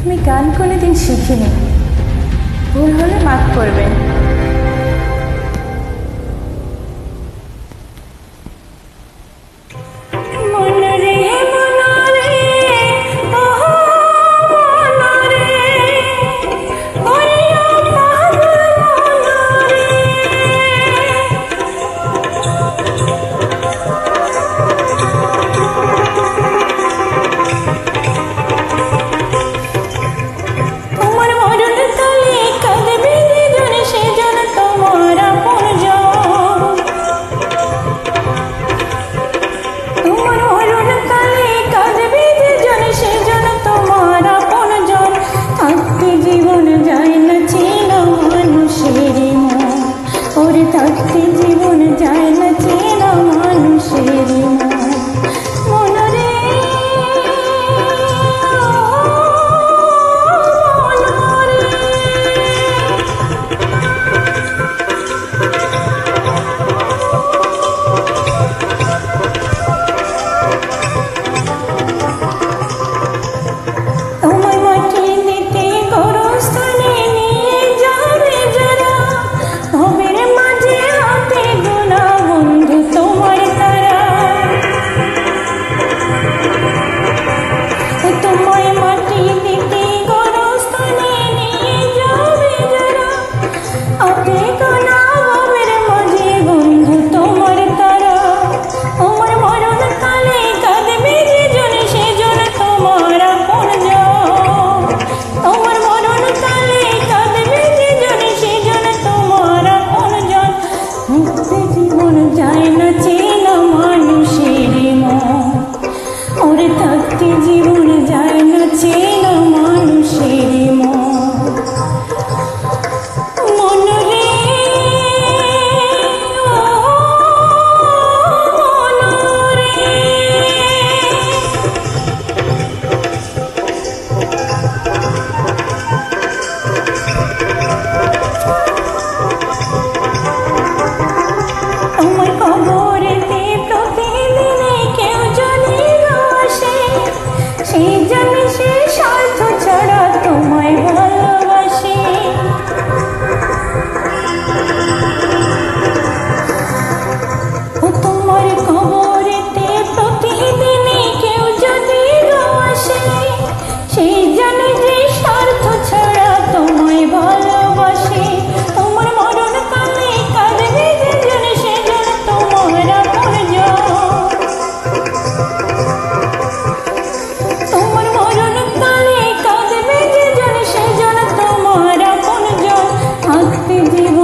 আমি গান কোনোদিন শিখিনি। ভুল হলে মাফ করবেন। 心。Oh, Thank you.